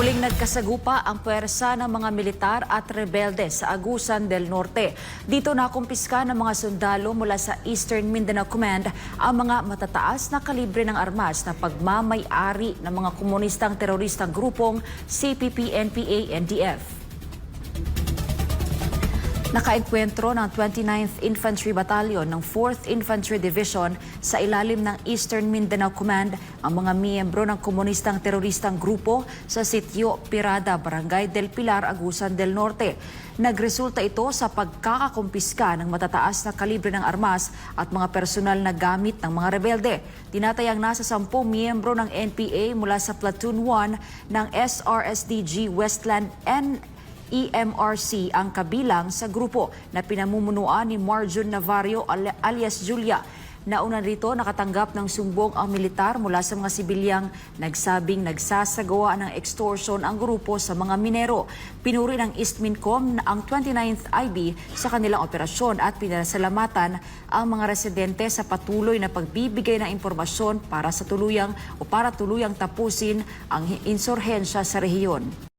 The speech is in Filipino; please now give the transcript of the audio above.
Muling nagkasagupa ang puwersa ng mga militar at rebelde sa Agusan del Norte. Dito nakumpiska ng mga sundalo mula sa Eastern Mindanao Command ang mga matataas na kalibre ng armas na pagmamay-ari ng mga komunistang teroristang grupong CPP, Nakaenkwentro ng 29th Infantry Battalion ng 4th Infantry Division sa ilalim ng Eastern Mindanao Command ang mga miyembro ng komunistang teroristang grupo sa sitio Pirada, Barangay del Pilar, Agusan del Norte. Nagresulta ito sa pagkakakumpiska ng matataas na kalibre ng armas at mga personal na gamit ng mga rebelde. Tinatayang nasa 10 miyembro ng NPA mula sa Platoon 1 ng SRSDG Westland N EMRC ang kabilang sa grupo na pinamumunuan ni Marjon Navarro al- alias Julia. Nauna rito nakatanggap ng sumbong ang militar mula sa mga sibilyang nagsabing nagsasagawa ng extortion ang grupo sa mga minero. Pinuri ng Eastmincom na ang 29th IB sa kanilang operasyon at pinasalamatan ang mga residente sa patuloy na pagbibigay ng impormasyon para sa tuluyang o para tuluyang tapusin ang insurhensya sa rehiyon.